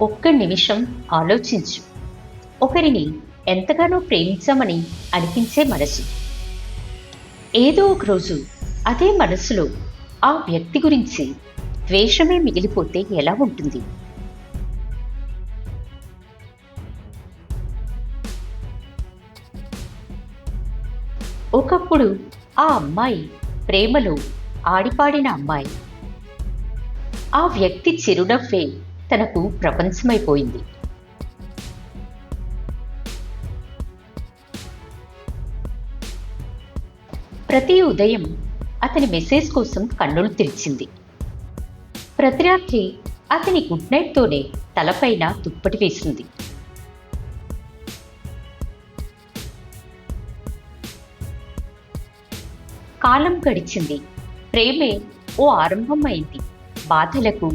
ఒక్క నిమిషం ఆలోచించు. ఒకరిని ఎంతగానో ప్రేమించామని అనిపించే మనసు. ఏదో ఒకరోజు అదే మనసులో ఆ వ్యక్తి గురించి ద్వేషమే మిగిలిపోతే ఎలా ఉంటుంది? ఒకప్పుడు ఆ అమ్మాయి ప్రేమలో ఆడిపాడిన అమ్మాయి. ఆ వ్యక్తి చిరునవ్వే తనకు ప్రపంచమైపోయింది. ప్రతి ఉదయం అతని మెసేజ్ కోసం కన్నులు తెరిచింది. ప్రతి రాత్రి అతని గుడ్ నైట్తోనే తలపైన దుప్పటి వేసింది. కాలం గడిచింది. ప్రేమే ఓ ఆరంభమైంది. బాధలకు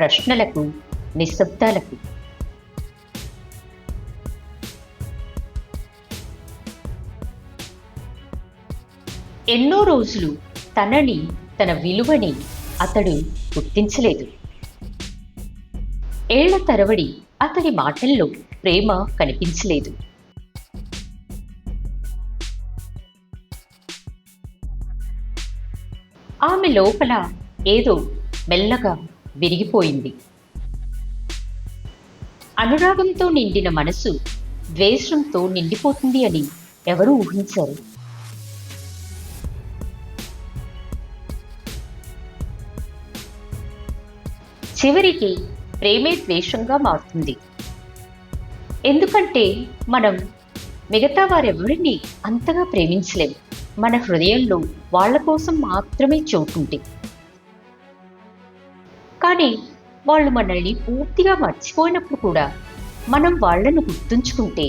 ప్రశ్నలకు నిశ్శబ్దాలకు. ఎన్నో రోజులు తనని తన విలువని అతడు గుర్తించలేదు. ఏళ్ళ తరబడి అతడి మాటల్లో ప్రేమ కనిపించలేదు. ఆమె లోపల ఏదో మెల్లగా విరిగిపోయింది. అనురాగంతో నిండిన మనసు ద్వేషంతో నిండిపోతుంది అని ఎవరూ ఊహించారు. చివరికి ప్రేమే ద్వేషంగా మారుతుంది. ఎందుకంటే మనం మిగతా వారెవరిని అంతగా ప్రేమించలేం. మన హృదయంలో వాళ్ళ కోసం మాత్రమే చోటుంటే. కానీ వాళ్ళు మనల్ని పూర్తిగా మర్చిపోయినప్పుడు కూడా మనం వాళ్ళను గుర్తుంచుకుంటే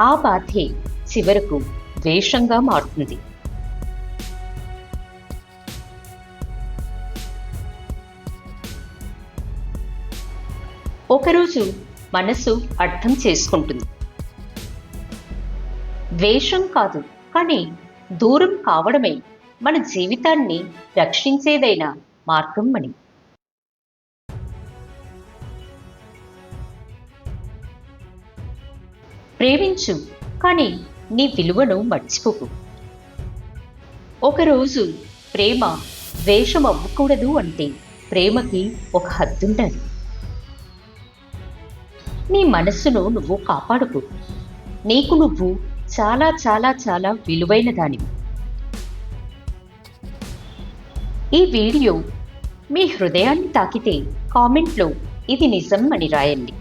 ఆ బాధే చివరకు ద్వేషంగా మారుతుంది. ఒకరోజు మనసు అర్థం చేసుకుంటుంది. ద్వేషం కాదు కానీ దూరం కావడమే మన జీవితాన్ని రక్షించేదైన మార్గం అని. ప్రేమించు కానీ నీ విలువను మర్చిపోకు. ఒకరోజు ప్రేమ ద్వేషం అవ్వకూడదు అంటే ప్రేమకి ఒక హద్దుండాలి. నీ మనస్సును నువ్వు కాపాడుకో. నీకు నువ్వు చాలా చాలా చాలా విలువైన దానివి. ఈ వీడియో మీ హృదయాన్ని తాకితే కామెంట్లో ఇది నిజం అని రాయండి.